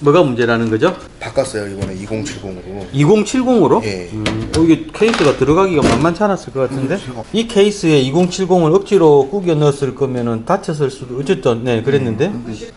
뭐가 문제라는 거죠? 바꿨어요 이번에 2070으로 2070으로? 예. 음, 어, 이게 케이스가 들어가기가 만만치 않았을 것 같은데? 이 케이스에 2070을 억지로 꾸겨 넣었을 거면은 다쳤을 수도, 어쨌든, 네, 그랬는데?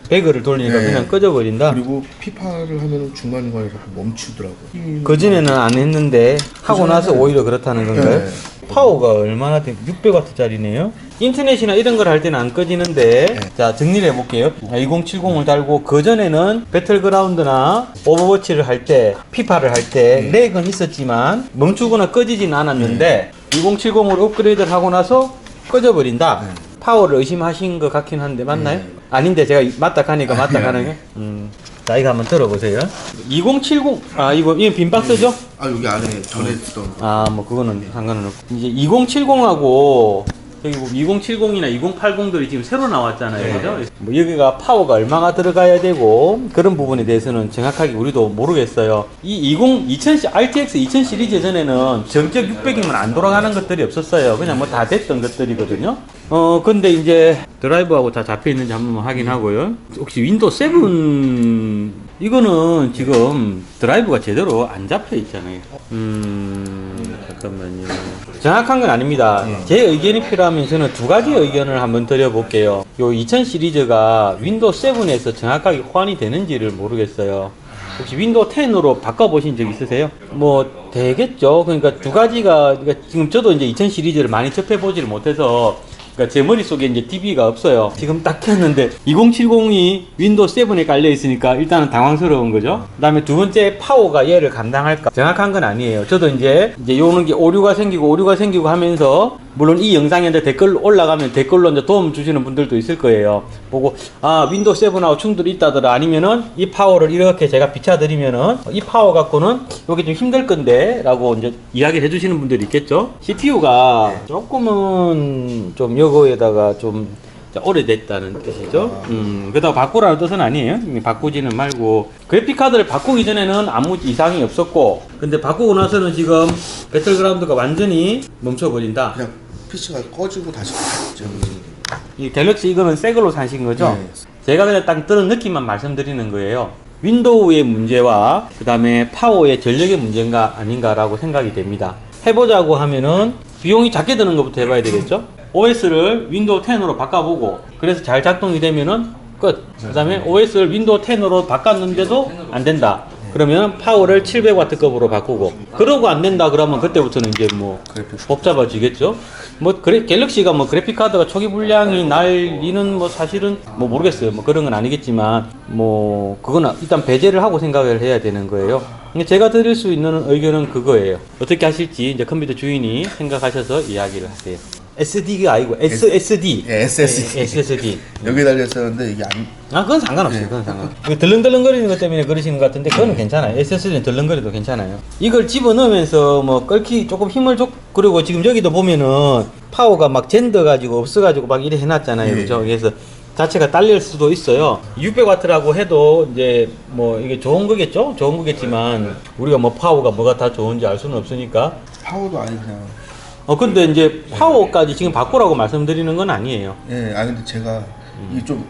배그를 돌리니까 네. 그냥 꺼져버린다? 그리고 피파를 하면은 중간중간에서 멈추더라고요 그전에는 안 했는데, 하고 나서 오히려 그렇다는 건가요? 네. 파워가 얼마나 돼? 600W짜리네요? 인터넷이나 이런 걸 할 때는 안 꺼지는데, 네. 자, 정리를 해볼게요. 2070을 달고, 그전에는 배틀그라운드나 오버워치를 할 때, 피파를 할 때, 네. 렉은 있었지만, 멈추거나 꺼지진 않았는데, 2070으로 업그레이드를 하고 나서 꺼져버린다. 네. 파워를 의심하신 것 같긴 한데, 맞나요? 네. 아닌데, 제가 맞다 가니까 맞다 아니, 가는 아니. 게? 음. 자, 이거 한번 들어보세요. 2070, 아, 이거, 이거 빈 박스죠? 아 여기 안에 전에 쓰던 아, 뭐 그거는 상관은 없고 이제 2070하고 여기 뭐 2070이나 2080들이 지금 새로 나왔잖아요, 네. 그죠? 뭐 여기가 파워가 얼마나 들어가야 되고 그런 부분에 대해서는 정확하게 우리도 모르겠어요. 이 20, 2000 RTX 2000 시리즈 전에는 정적 600이면 안 돌아가는 것들이 없었어요. 그냥 뭐 다 됐던 것들이거든요. 어, 근데 이제 드라이브하고 다 잡혀 있는지 한번 확인하고요. 혹시 윈도우 7 이거는 지금 드라이브가 제대로 안 잡혀 있잖아요. 음, 잠깐만요. 정확한 건 아닙니다. 제 의견이 필요하면 저는 두 가지 의견을 한번 드려볼게요. 요 2000 시리즈가 윈도우 7에서 정확하게 호환이 되는지를 모르겠어요. 혹시 윈도우 10으로 바꿔보신 적 있으세요? 뭐, 되겠죠. 그러니까 두 가지가, 그러니까 지금 저도 이제 2000 시리즈를 많이 접해보지를 못해서 그러니까 제 머릿속에 이제 DB가 없어요. 지금 딱 켰는데 2070이 윈도우 7에 깔려 있으니까 일단은 당황스러운 거죠. 그다음에 두 번째 파워가 얘를 감당할까? 정확한 건 아니에요. 저도 이제 이제 요는 게 오류가 생기고 오류가 생기고 하면서 물론 이 영상에 이제 댓글 올라가면 댓글로 이제 도움 주시는 분들도 있을 거예요. 보고 아 윈도우 7하고 충돌이 있다더라 아니면은 이 파워를 이렇게 제가 비춰드리면은 이 파워 갖고는 여기 좀 힘들 건데 라고 이제 이야기를 해주시는 분들이 있겠죠. CPU가 조금은 좀 요거에다가 좀 오래됐다는 뜻이죠. 음, 그렇다고 바꾸라는 뜻은 아니에요. 바꾸지는 말고 그래픽 카드를 바꾸기 전에는 아무 이상이 없었고, 근데 바꾸고 나서는 지금 배틀그라운드가 완전히 멈춰버린다. PC가 꺼지고 다시 켰죠 이 갤럭시 이거는 새 걸로 사신 거죠? 네. 제가 그냥 딱 들은 느낌만 말씀드리는 거예요. 윈도우의 문제와 그 다음에 파워의 전력의 문제인가 아닌가라고 생각이 됩니다. 해보자고 하면은 비용이 작게 드는 것부터 해봐야 되겠죠? OS를 윈도우 10으로 바꿔보고 그래서 잘 작동이 되면은 끝. 그 다음에 OS를 윈도우 10으로 바꿨는데도 안 된다. 그러면 파워를 700W급으로 바꾸고 그러고 안 된다 그러면 그때부터는 이제 뭐 복잡해지겠죠. 뭐 그래 갤럭시가 뭐 그래픽 카드가 초기 불량이 날 리는 뭐 사실은 뭐 모르겠어요. 뭐 그런 건 아니겠지만 뭐 그거는 일단 배제를 하고 생각을 해야 되는 거예요. 근데 제가 드릴 수 있는 의견은 그거예요. 어떻게 하실지 이제 컴퓨터 주인이 생각하셔서 이야기를 하세요. SD가 아니고 SSD. 예, SSD. 예, SSD. 여기 달렸었는데 이게 안 아, 그건 상관없어요. 그건 상관없어요. 덜렁덜렁거리는 것 때문에 그러시는 것 같은데, 그거는 괜찮아요. SSD는 덜렁거려도 괜찮아요. 이걸 집어 넣으면서 뭐 끓기 조금 힘을 줘, 그리고 지금 여기도 보면은 파워가 막 젠더 가지고 없어 가지고 막 이래 해놨잖아요. 네. 그죠? 그래서 자체가 딸릴 수도 있어요. 600W라고 해도 이제 뭐 이게 좋은 거겠죠? 좋은 거겠지만, 우리가 뭐 파워가 뭐가 다 좋은지 알 수는 없으니까. 파워도 아니 그냥 어, 근데 이제 파워까지 지금 바꾸라고 말씀드리는 건 아니에요. 예, 아 근데 제가 이게 좀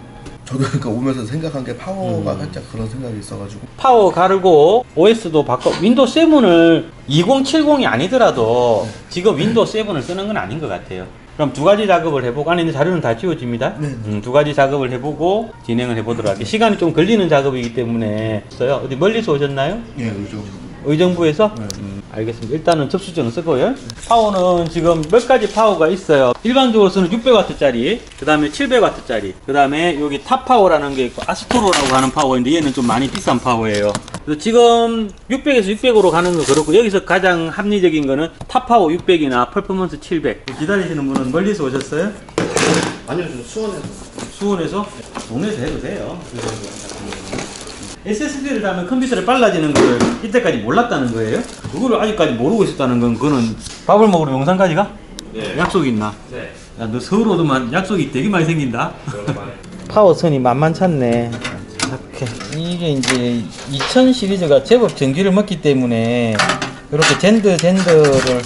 저도 그러니까 오면서 생각한 게 파워가 살짝 그런 생각이 있어가지고 파워 가르고 OS도 바꿔 윈도우 7을 2070이 아니더라도 지금 윈도우 7을 쓰는 건 아닌 것 같아요. 그럼 두 가지 작업을 해보고 안에 있는 자료는 다 지워집니다. 네. 음, 두 가지 작업을 해보고 진행을 해보도록 할게요. 시간이 좀 걸리는 작업이기 때문에 써요. 어디 멀리서 오셨나요? 예, 요즘 의정부에서? 네. 음, 알겠습니다. 일단은 접수증을 쓰고요. 파워는 지금 몇 가지 파워가 있어요. 일반적으로 쓰는 600W짜리, 그 다음에 700W짜리, 그 다음에 여기 탑파워라는 게 있고 아스토로라고 하는 파워인데 얘는 좀 많이 비싼 파워예요. 그래서 지금 600에서 600으로 가는 거 그렇고 여기서 가장 합리적인 거는 탑파워 600이나 퍼포먼스 700. 기다리시는 분은 멀리서 오셨어요? 아니요, 저 수원에서 수원에서? 동네에서 해도 돼요. SSD를 달면 컴퓨터를 빨라지는 걸 이때까지 몰랐다는 거예요? 그거를 아직까지 모르고 있었다는 건 그거는 밥을 먹으러 용산까지 가? 네. 약속이 있나? 네. 야, 너 서울 오더만 약속이 되게 많이 생긴다. 파워선이 만만찮네. 이렇게 이게 이제 2000 시리즈가 제법 전기를 먹기 때문에 이렇게 젠드 젠더를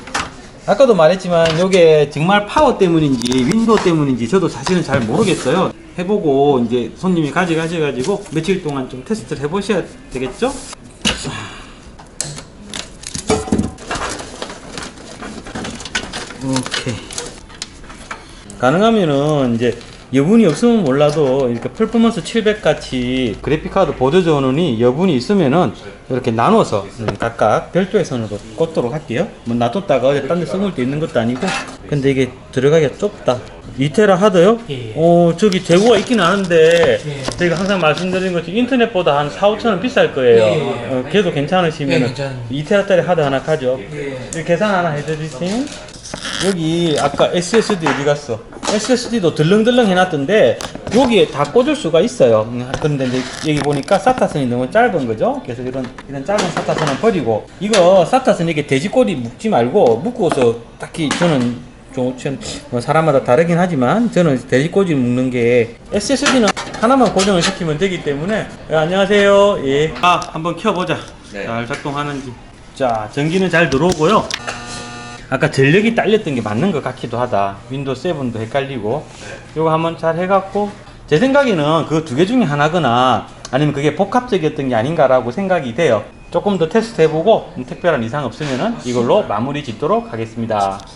아까도 말했지만 이게 정말 파워 때문인지 윈도우 때문인지 저도 사실은 잘 모르겠어요. 해보고 이제 손님이 가져가셔가지고 며칠 동안 좀 테스트를 해보셔야 되겠죠? 오케이. 가능하면은 이제 여분이 없으면 몰라도 이렇게 퍼포먼스 700 같이 그래픽카드 보조 전원이 여분이 있으면은 이렇게 나눠서 음, 각각 별도의 선으로 꽂도록 할게요. 뭐 놔뒀다가 어디 딴데 써볼 때 있는 것도 아니고 근데 이게 들어가기가 좁다. 2테라 하드요? 예. 어 저기 재고가 있긴 하는데 예. 저희가 항상 말씀드린 것처럼 인터넷보다 한 4, 5천 원 비쌀 거예요. 예, 예. 어, 걔도 괜찮으시면 예, 괜찮- 2테라짜리 하드 하나 가죠. 예. 계산 하나 해드리세요. 여기 아까 SSD 어디 갔어? SSD도 들렁들렁 해놨던데 여기에 다 꽂을 수가 있어요. 음, 그런데 이제 여기 보니까 사타선이 너무 짧은 거죠. 그래서 이런 이런 짧은 사타선은 버리고 이거 사타선 이게 돼지꼬리 묶지 말고 묶어서 딱히 저는 좀 전- 뭐 사람마다 다르긴 하지만 저는 돼지꼬리 묶는 게 SSD는 하나만 고정을 시키면 되기 때문에 예, 안녕하세요. 예. 아 한번 켜보자. 잘 작동하는지. 자 전기는 잘 들어오고요. 아까 전력이 딸렸던 게 맞는 것 같기도 하다. 윈도우 7도 헷갈리고. 요거 한번 잘 해갖고, 제 생각에는 그 두 개 중에 하나거나, 아니면 그게 복합적이었던 게 아닌가라고 생각이 돼요. 조금 더 테스트 해보고, 음, 특별한 이상 없으면은 이걸로 마무리 짓도록 하겠습니다.